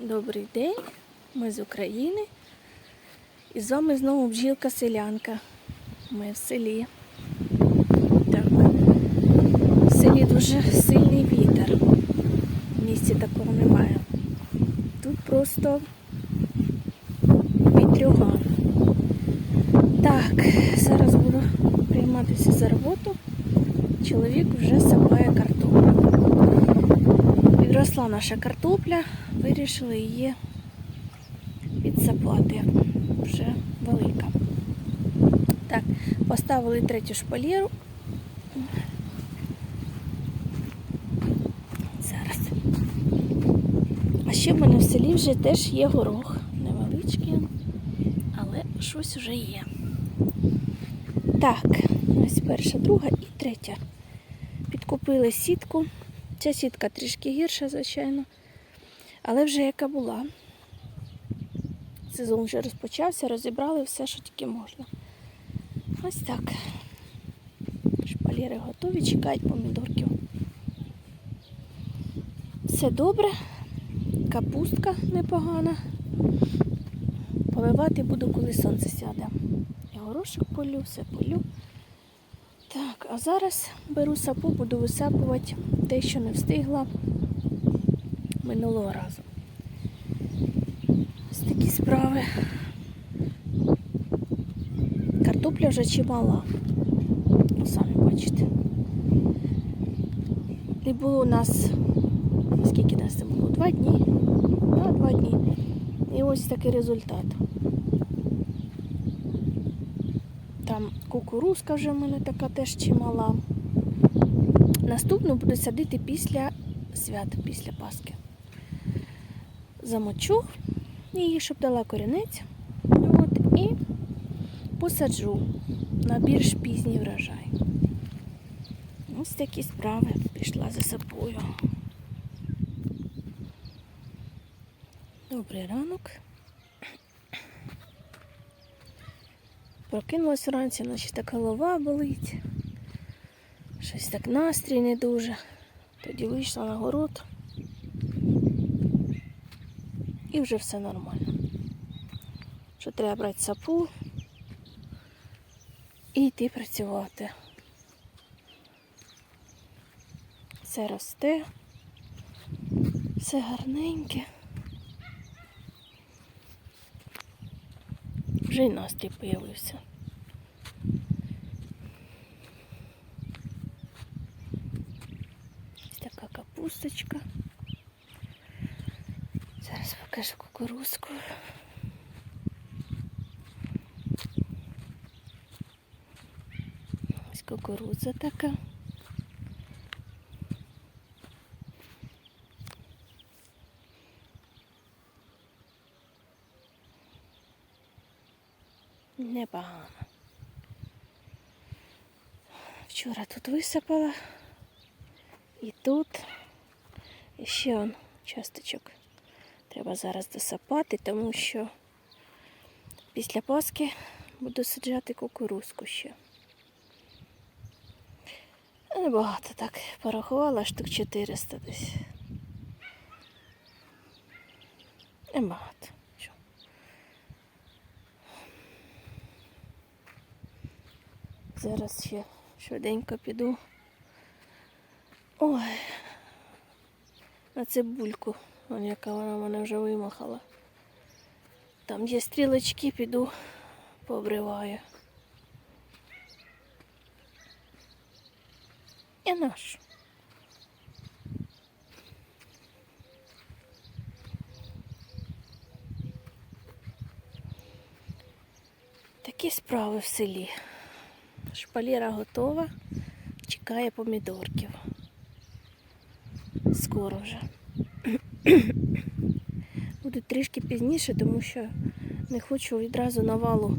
Добрий день, ми з України. І з вами знову бджілка-селянка. Ми в селі. Так. В селі дуже сильний вітер. В місті такого немає. Тут просто вітрюган. Так, зараз буду прийматися за роботу. Чоловік вже сапає картоплю. Підросла наша картопля, вирішили її підсапати. Вже велика. Так, поставили третю шпалеру. Зараз. А ще в мене в селі вже теж є горох. Невеличкий, але щось вже є. Так, ось перша, друга і третя. Підкупили сітку. Ця сітка трішки гірша, звичайно. Але вже яка була. Сезон вже розпочався, розібрали все, що тільки можна. Ось так. Шпалери готові, чекають помідорків. Все добре. Капустка непогана. Поливати буду, коли сонце сяде. І горошок полю, все полю. Так, а зараз беру сапу, буду висапувати те, що не встигла минулого разу. Ось такі справи. Картопля вже чимала. Ну, самі бачите. І було у нас, скільки нас це було? Два дні. Да, два дні. І ось такий результат. Там кукурузка вже в мене така теж чимала. Наступну буду садити після свят, після Пасхи. Замочу її, щоб дала корінець. От, і посаджу на більш пізній врожай. Ось такі справи пішла за собою. Добрий ранок. Прокинулась вранці, наче так голова болить. Щось так настрій не дуже. Тоді вийшла на город. І вже все нормально. Що треба брати сапу і йти працювати. Все росте, все гарненьке. Вже й настрій появився. Ось така капусточка. Покажу кукурузку. Ось кукурудза така. Непогано. Вчора тут висипала. І тут ще он часточок. Треба зараз досапати, тому що після Пасхи буду саджати кукурузку ще. Небагато так порахувала, штук 400 десь. Небагато. Зараз ще швиденько піду. Ой, на цибульку, Вон яка вона мене вже вимахала. Там є стрілочки, піду пообриваю. І наш. Такі справи в селі. Шпалера готова, чекає помідорків. Скоро вже. Буде трішки пізніше, тому що не хочу відразу навалу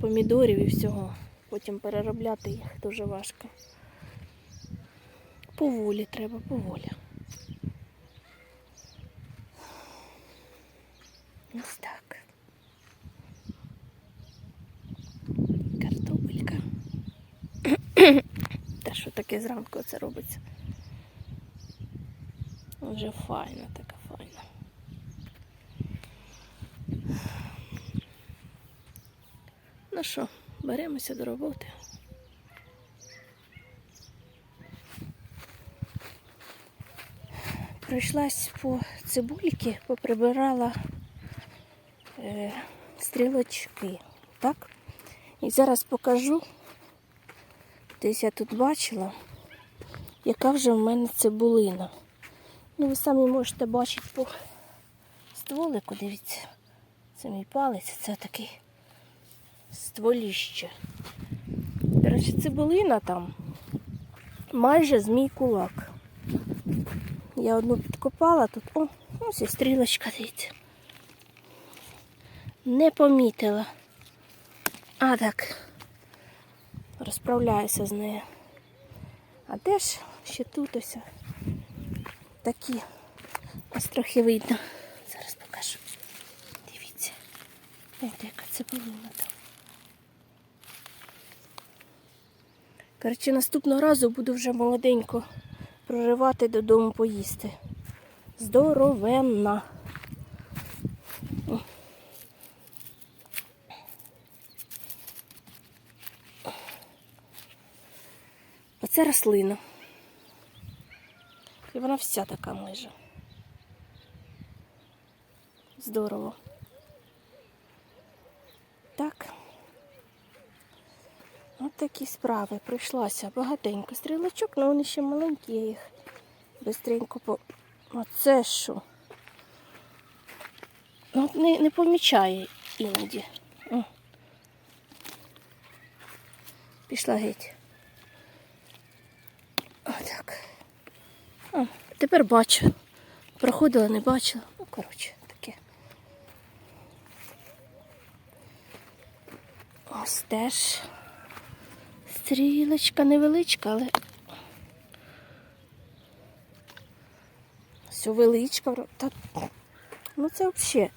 помідорів і всього. Потім переробляти їх дуже важко. Поволі треба, поволі. Ось так. Картопелька. Та що таке зранку це робиться? Дуже файна така файна. Ну що, беремося до роботи. Пройшлась по цибульки, поприбирала е, стрілочки, так? І зараз покажу, десь я тут бачила, яка вже в мене цибулина. Ну, ви самі можете бачити по стволику, дивіться. Це мій палець, це такий стволіще. До речі, цибулина там майже з мій кулак. Я одну підкопала тут. О, ось і стрілочка, дивіться. Не помітила. А так. Розправляюся з нею. А де ж ще тут ось такі ось трохи видно. Зараз покажу. Дивіться. Знаєте, яка цибулина там. Коротше, наступного разу буду вже молоденько проривати додому поїсти. Здоровенна. Оце рослина. Вона вся така майже. Здорово. Так. От такі справи прийшлося. Багатенько стрілочок, але вони ще маленькі, я їх бистренько по. Оце що? Ну, не, не помічає іноді. О. Пішла геть. Отак. О, тепер бачу. Проходила, не бачила. Ну, коротше, таке. Ось теж. Стрілочка невеличка, але все величка. Та... Ну це взагалі.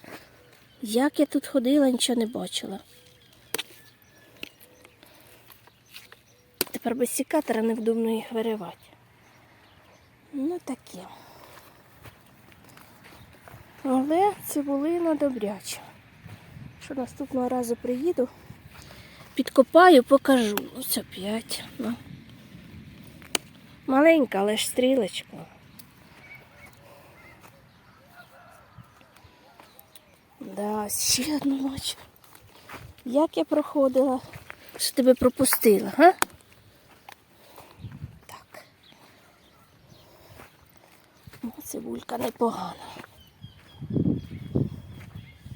Як я тут ходила, нічого не бачила. Тепер без сікатора невдобно їх виривати. Ну таке. Але цибулина добряча. Що наступного разу приїду, підкопаю, покажу. Ось опять. Ну. Маленька, але ж стрілочка. Да, ще одну бачу. Як я проходила, що тебе пропустила, га? Так. Ну, цибулька непогана.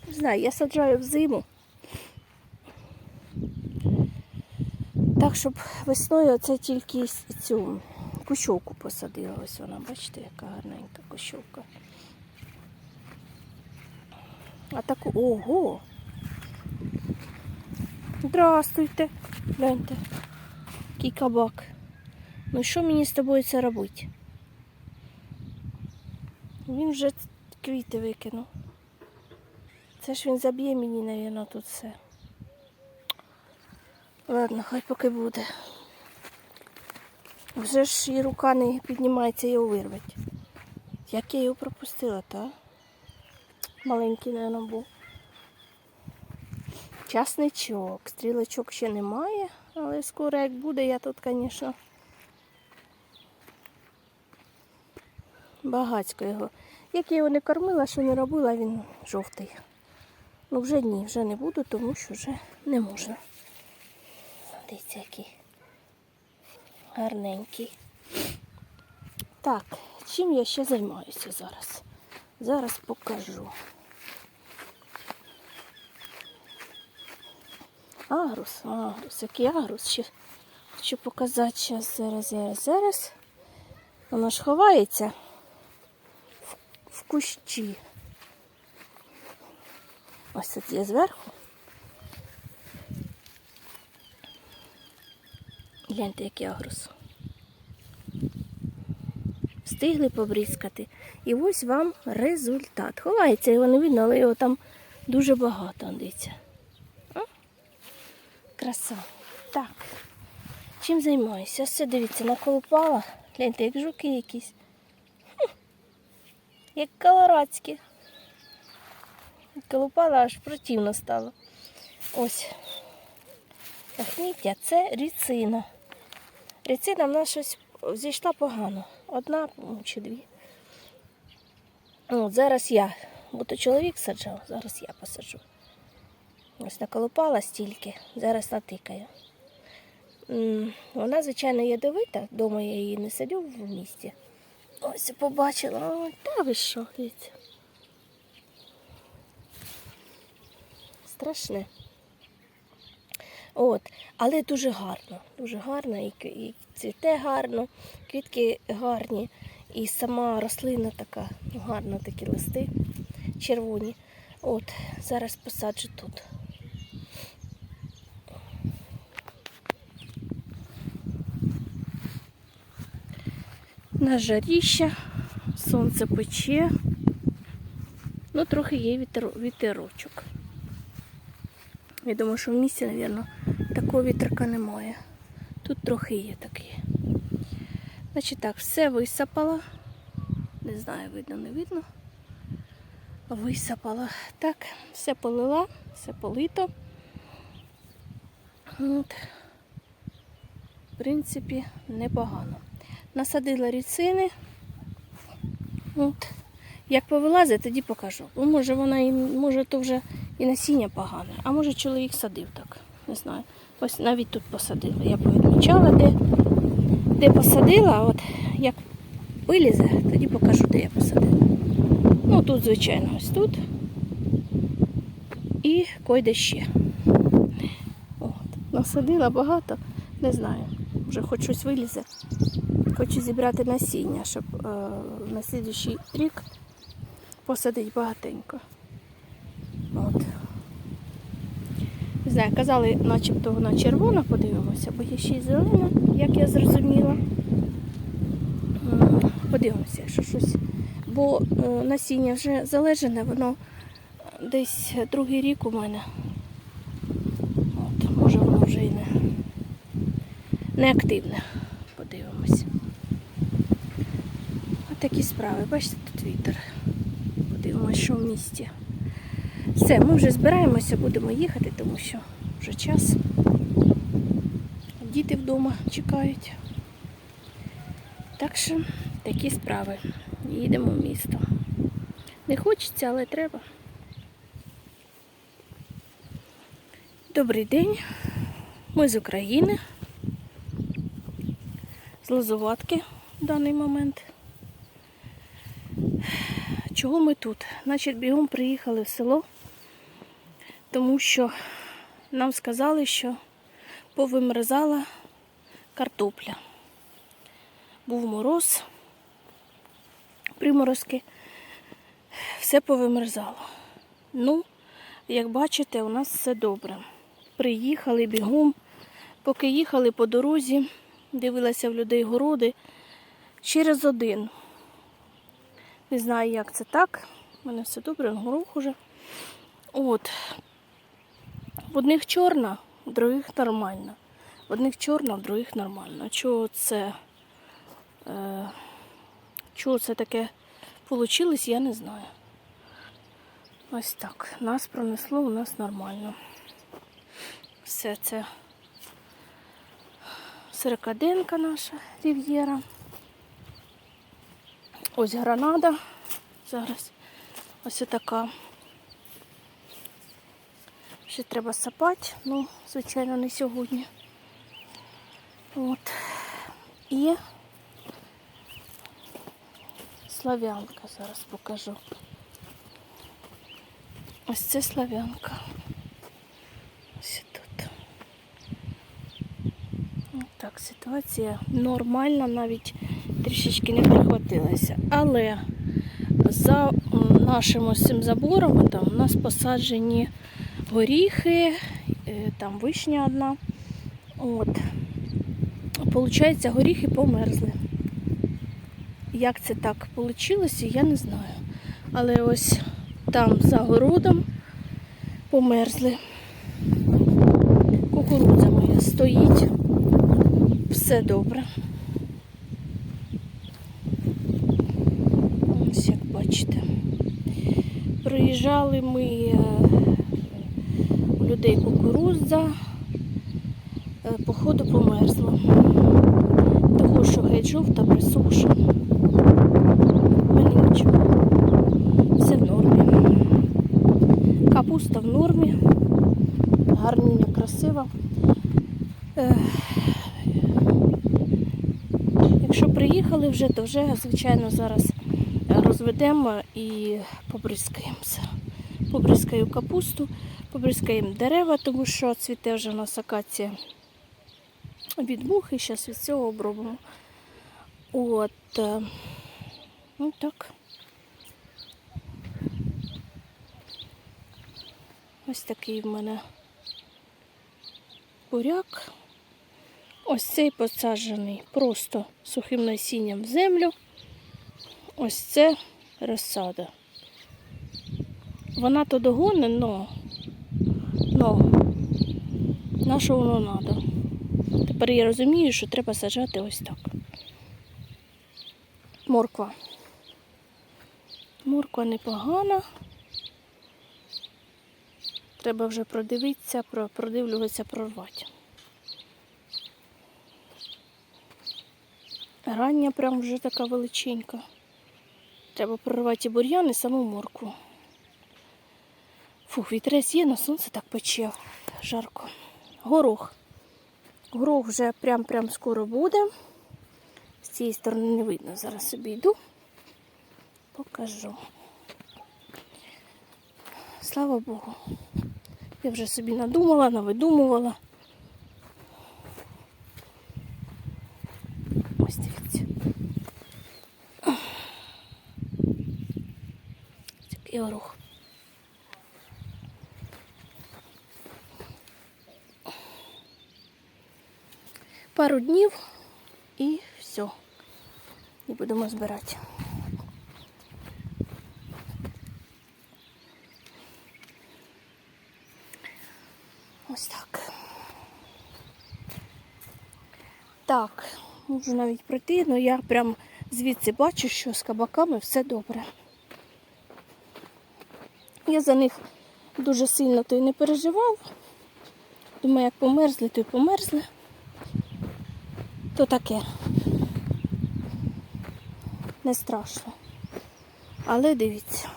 Не знаю, я саджаю в зиму. Так, щоб весною оце тільки цю кущовку посадила. Ось вона, бачите, яка гарненька кущовка. А таку. Ого! Здравствуйте. Гляньте. Який кабак. Ну що мені з тобою це робити? Він вже квіти викинув. Це ж він заб'є мені, навірно, тут все. Ладно, хай поки буде. Вже ж і рука не піднімається його вирвати. Як я його пропустила, та? Маленький, мабуть, був. Часничок. Стрілочок ще немає, але скоро як буде, я тут, звісно. Багацько його. Як я його не кормила, що не робила, він жовтий. Ну вже ні, вже не буду, тому що вже не можна. Дивіться, який гарненький. Так, чим я ще займаюся зараз? Зараз покажу. Агрус, агрус, який агрус ще хочу показати зараз, зараз, зараз. Воно ж ховається в, кущі. Ось тут є зверху. Гляньте, який агрус. Встигли побризкати. І ось вам результат. Ховається його не видно, але його там дуже багато. Дивіться. Краса. Так. Чим займаюся? Все, дивіться, наколупала. Гляньте, як жуки якісь. Як колорадські. Колупала, аж противно стало. Ось. Лахміття це ріцина. Ріцина в нас щось зійшла погано. Одна чи дві. От, зараз я, бо то чоловік саджав, зараз я посаджу. Ось наколупала стільки, зараз натикаю. Вона, звичайно, ядовита, вдома я її не садю в місті. Ось побачила. Та ви що, дивіться. Страшне. От, але дуже гарно, дуже гарно, і, і цвіте гарно, квітки гарні, і сама рослина така, ну, гарно такі листи червоні. От, зараз посаджу тут. На жаріща, сонце пече, ну трохи є вітер, вітерочок. Я думаю, що в місті, мабуть, такого вітерка немає. Тут трохи є такий. Значить так, все висапала. Не знаю, видно, не видно. Висапала. Так, все полила, все полито. От. В принципі, непогано. Насадила ріцини. От. Як повилазить, тоді покажу. Бо може вона і може то вже і насіння погане, а може чоловік садив так. Не знаю. Ось навіть тут посадила. Я повідмічала, де, де посадила, от як вилізе, тоді покажу, де я посадила. Ну тут, звичайно, ось тут. І койде ще. От. Насадила багато, не знаю. Вже хоч щось вилізе. Хочу зібрати насіння, щоб е, на слідуючий рік посадити багатенько. От. Не знаю, казали, начебто вона червона, подивимося, бо є ще й зелена, як я зрозуміла. Подивимося, якщо щось. Бо е, насіння вже залежане, воно десь другий рік у мене. От, може воно вже і не, не активне. Подивимось. Ось такі справи. Бачите, тут вітер. Подивимось, що в місті. Все, ми вже збираємося, будемо їхати, тому що вже час. Діти вдома чекають. Так що такі справи. Їдемо в місто. Не хочеться, але треба. Добрий день. Ми з України. З Лозуватки в даний момент. Чого ми тут? Значить, бігом приїхали в село, тому що нам сказали, що повимерзала картопля. Був мороз, приморозки, все повимерзало. Ну, як бачите, у нас все добре. Приїхали бігом, поки їхали по дорозі, дивилася в людей городи через один. Не знаю, як це так. У мене все добре, горох уже. От. В одних чорна, в других нормальна. В одних чорна, в других нормально. Чого це, е, чого це таке вийшло, я не знаю. Ось так. Нас пронесло, у нас нормально. Все це сирокаденка наша рів'єра. Ось гранада. Зараз ось така. Ще треба сапати, ну, звичайно, не сьогодні. От. І слав'янка зараз покажу. Ось це слав'янка. Ось тут. Ось так, ситуація нормальна, навіть трішечки не прихватилася. Але за нашим ось цим забором там у нас посаджені горіхи, е, там вишня одна. От. Получається, горіхи померзли. Як це так вийшло, я не знаю. Але ось там за городом померзли. Кукурудза моя стоїть. Все добре. Ось як бачите. Приїжджали ми е, у людей кукурудза, е, походу померзло. Того, що геть жовта присушена. Мені нічого. Все в нормі. Капуста в нормі. Гарніня, красива. Е, Якщо приїхали вже, то вже, звичайно, зараз розведемо і побризкаємося. Побризкаю капусту, побризкаємо дерева, тому що цвіте вже у нас акація від мухи, зараз від цього обробимо. От, е, ну так. Ось такий в мене буряк. Ось цей посаджений просто сухим насінням в землю. Ось це розсада. Вона то догоне, но, но на що воно треба? Тепер я розумію, що треба саджати ось так. Морква. Морква непогана. Треба вже продивитися, продивлюватися, прорвати. Рання прям вже така величенька. Треба прорвати і бур'ян і саму моркву. Фух, вітерець є, на сонце так пече. Жарко. Горох. Горох вже прям-прям скоро буде. З цієї сторони не видно. Зараз собі йду. Покажу. Слава Богу. Я вже собі надумала, навидумувала. Ось дивіться. Такий горох. Пару днів і все. І будемо збирати. Ось так. Так, можу навіть пройти, але я прям звідси бачу, що з кабаками все добре. Я за них дуже сильно то й не переживав. Думаю, як померзли, то й померзли. То таке. Не страшно. Але дивіться.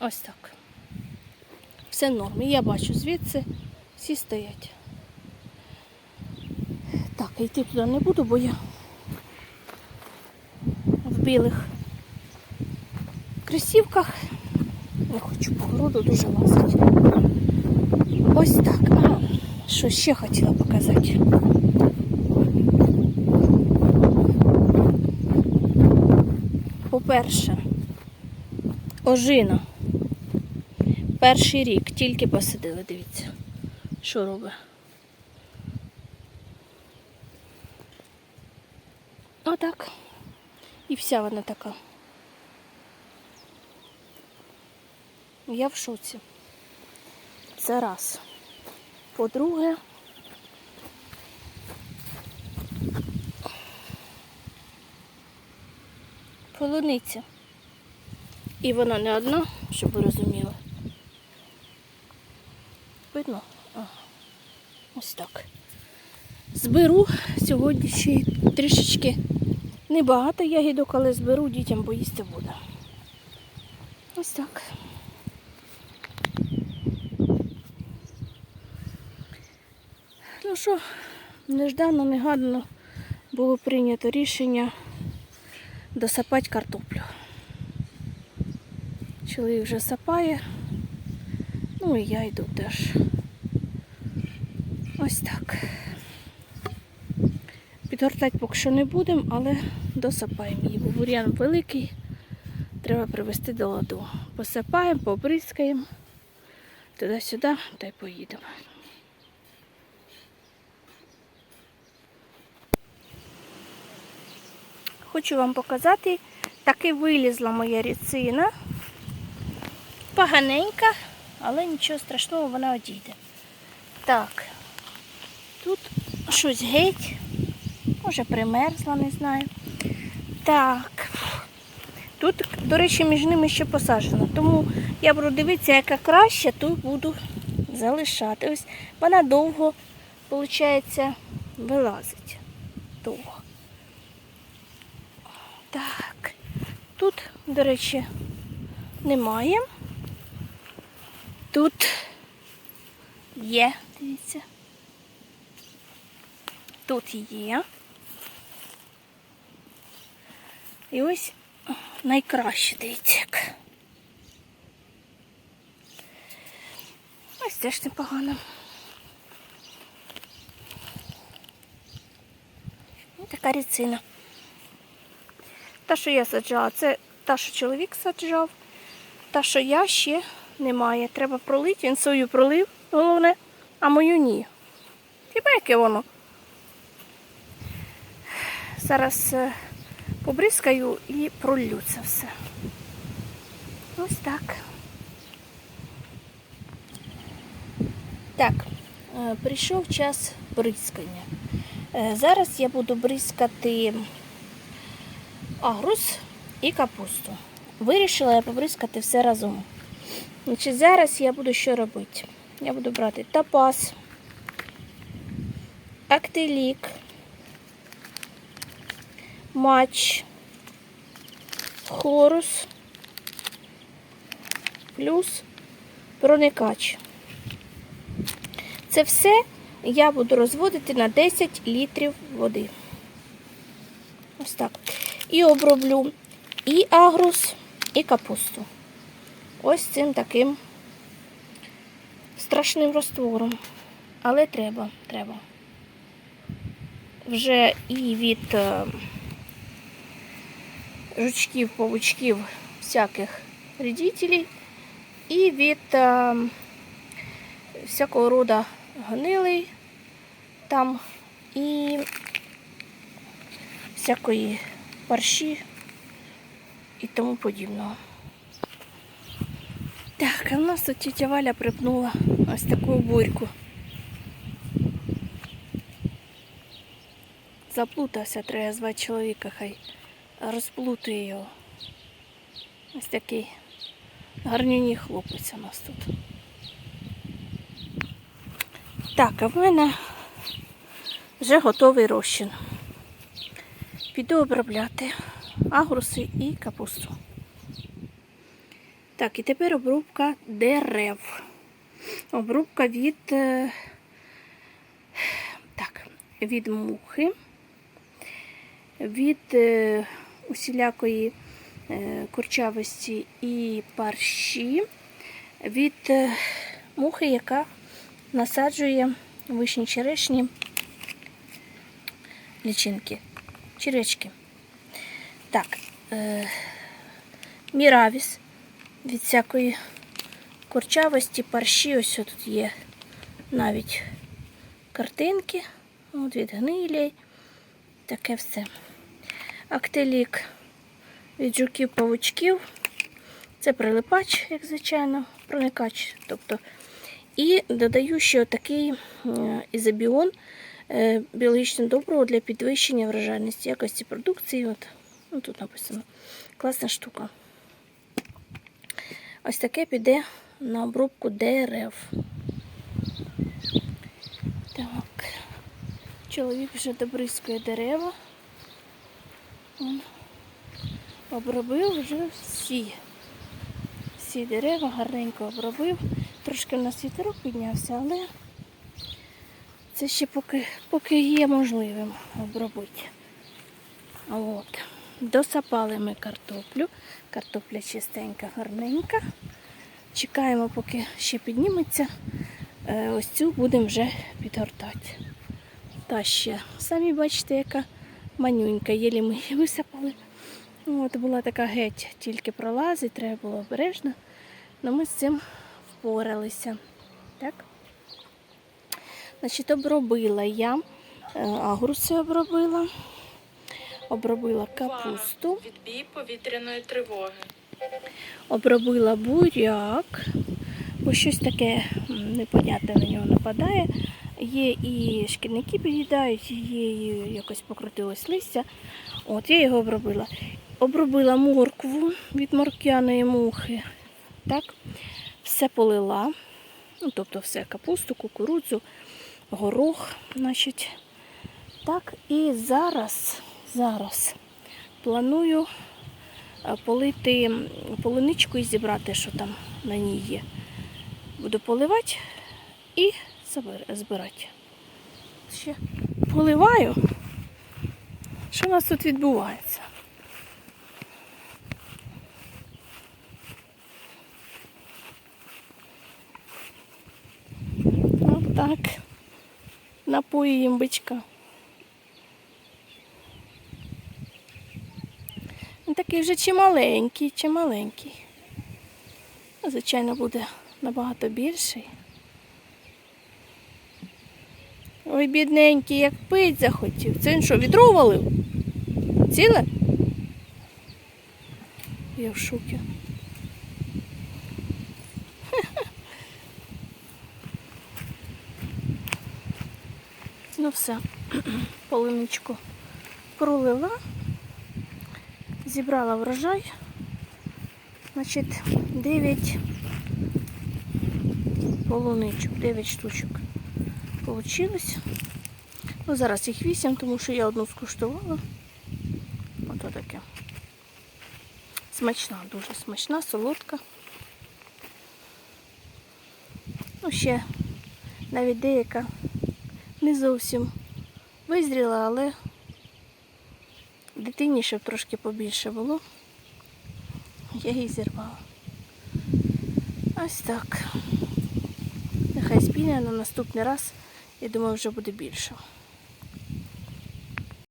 Ось так. Все в нормі. Я бачу звідси, всі стоять. Так, йти туди не буду, бо я в білих кросівках. Не хочу по дуже лазити. Ось так. А, що ще хотіла показати. По-перше, ожина. Перший рік тільки посадили, дивіться, що робить. Отак. І вся вона така. Я в шоці. Це раз. По-друге, полуниця. І вона не одна, щоб ви розуміли. Видно? Ага. Ось так. Зберу сьогодні ще трішечки небагато ягідок, але зберу дітям, бо їсти буде. Ось так. Ну що, неждано, негадано було прийнято рішення досапати картоплю. Чоловік вже сапає, ну і я йду теж. Ось так. Підгортати поки що не будемо, але досапаємо її, бо бур'ян великий, треба привезти до ладу. Посипаємо, побризкаємо, туди-сюди та й поїдемо. Хочу вам показати, таки вилізла моя ріцина. Поганенька, але нічого страшного, вона одійде. Так, тут щось геть, може примерзла, не знаю. Так, Тут, до речі, між ними ще посаджено. Тому я буду дивитися, яка краще, то буду залишати. Ось вона довго, виходить, вилазить. Довго. Так. Тут, до речі, немає. Тут є, дивіться. Тут є. І ось найкраще, дивіться. Ось теж непогано. Така ріцина. Та, що я саджала, це та, що чоловік саджав. Та, що я ще немає. Треба пролити, він свою пролив, головне, а мою ні. Хіба яке воно? Зараз е, побризкаю і пролью це все. Ось так. Так, е, прийшов час бризкання. Е, Зараз я буду бризкати агрус і капусту. Вирішила я побризкати все разом. Значить, зараз я буду що робити? Я буду брати топаз, актилік, матч, хлорус, плюс проникач. Це все я буду розводити на 10 літрів води. Ось так. І оброблю і агрус, і капусту. Ось цим таким страшним раствором. Але треба, треба. Вже і від е, жучків, павучків, всяких вредителей, і від е, всякого роду гнилий там і всякої парші і тому подібного. Так, а в нас тут тітя Валя припнула ось таку бурьку. Заплутався, треба звати чоловіка, хай розплутує його. Ось такий гарнюній хлопець у нас тут. Так, а в мене вже готовий розчин. Піду обробляти агруси і капусту. Так, і тепер обрубка дерев. Обрубка від, е, так, від мухи, від е, усілякої е, курчавості і парші, від мухи, яка насаджує вишні черешні лічинки, черечки. Так, е, міравіс від всякої курчавості, парші, ось тут є навіть картинки, от від гнилій, таке все. Актилік від жуків павучків. Це прилипач, як звичайно, проникач. Тобто. І додаю ще такий е, ізобіон біологічне добриво для підвищення врожайності якості продукції. От, ну, тут написано. Класна штука. Ось таке піде на обробку дерев. Так. Чоловік вже добризкує дерева. Он обробив вже всі. Всі дерева гарненько обробив. Трошки в нас вітерок піднявся, але це ще поки, поки є можливим обробити. От. Досапали ми картоплю. Картопля чистенька, гарненька. Чекаємо, поки ще підніметься. Е, Ось цю будемо вже підгортати. Та ще, самі бачите, яка манюнька, єлі ми її висипали. От була така геть, тільки пролазить, треба було обережно. Але ми з цим впоралися. Так? Значить, обробила я, е, агруси обробила, обробила капусту, Відбій повітряної тривоги. обробила буряк, бо щось таке непонятне на нього нападає. Є і шкідники під'їдають, є і якось покрутилось листя. От я його обробила. обробила моркву від моркяної мухи. Так, все полила. Ну, тобто все, капусту, кукурудзу, горох, значить. Так, і зараз, зараз планую е, полити полуничку і зібрати, що там на ній є. Буду поливати і збирати. Ще поливаю. Що у нас тут відбувається? Отак. Напоюємо бичка. Він такий вже чималенький, чималенький. Звичайно, буде набагато більший. Ой, бідненький, як пить захотів. Це він що, відро валив? Ціле? Я в шокі. Ну все, полуничку пролила, зібрала врожай. Значить, 9 полуничок, 9 штучок получилось. Ну, зараз їх 8, тому що я одну скуштувала. Ото таке. Смачна, дуже смачна, солодка. Ну, ще навіть деяка не зовсім визріла, але дитині щоб трошки побільше було. Я її зірвала. Ось так. Нехай спіне на наступний раз. Я думаю, вже буде більше.